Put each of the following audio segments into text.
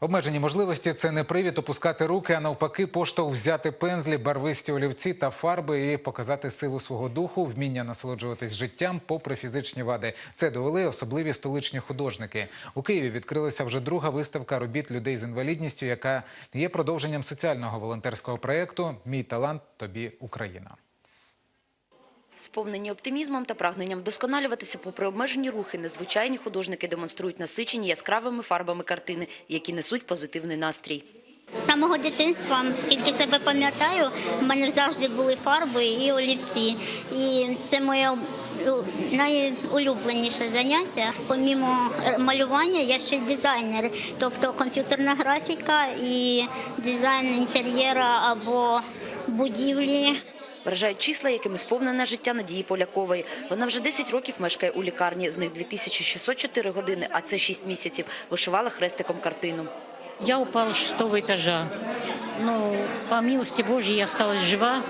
Обмежені можливості це не привід опускати руки, а навпаки, поштовх взяти пензлі, барвисті олівці та фарби і показати силу свого духу, вміння насолоджуватись життям попри фізичні вади. Це довели особливі столичні художники. У Києві відкрилася вже друга виставка робіт людей з інвалідністю, яка є продовженням соціального волонтерського проєкту Мій талант тобі Україна. Сповнені оптимізмом та прагненням вдосконалюватися попри обмежені рухи, незвичайні художники демонструють насичені яскравими фарбами картини, які несуть позитивний настрій. З самого дитинства, скільки себе пам'ятаю, в мене завжди були фарби і олівці. І це моє ну, найулюбленіше заняття. Помімо е, малювання, я ще дизайнер, тобто комп'ютерна графіка і дизайн інтер'єра або будівлі Вражають числа, якими сповнене життя Надії Полякової. Вона вже 10 років мешкає у лікарні, з них 2604 години, а це 6 місяців, вишивала хрестиком картину. Я упала с шестого этажа. Но по милости Божьей я осталась жива.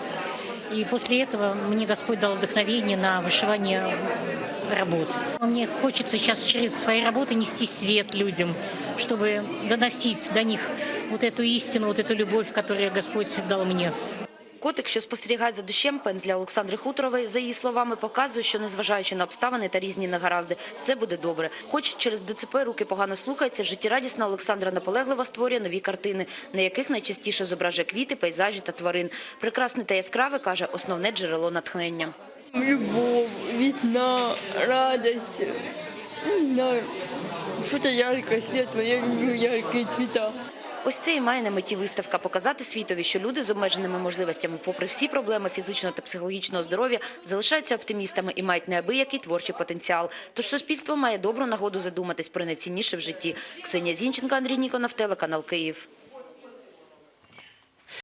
И после этого мне Господь дал вдохновение на вышивание работ. Мне хочется сейчас через свои работы нести свет людям, чтобы доносить до них вот эту истину, вот эту любовь, которую Господь дал мне. Котик, що спостерігає за дощем, пензля Олександри Хуторової, за її словами, показує, що незважаючи на обставини та різні негаразди, все буде добре. Хоч через ДЦП руки погано слухаються, життєрадісна Олександра наполегливо створює нові картини, на яких найчастіше зображує квіти, пейзажі та тварин. Прекрасне та яскраве, каже, основне джерело натхнення. радость. Не знаю, что-то яркое, светлое. Я люблю яркие цвета. Ось це і має на меті виставка – показати світові, що люди з обмеженими можливостями, попри всі проблеми фізичного та психологічного здоров'я, залишаються оптимістами і мають неабиякий творчий потенціал. Тож суспільство має добру нагоду задуматись про найцінніше в житті. Ксенія Зінченко, Андрій Ніконов, телеканал Київ.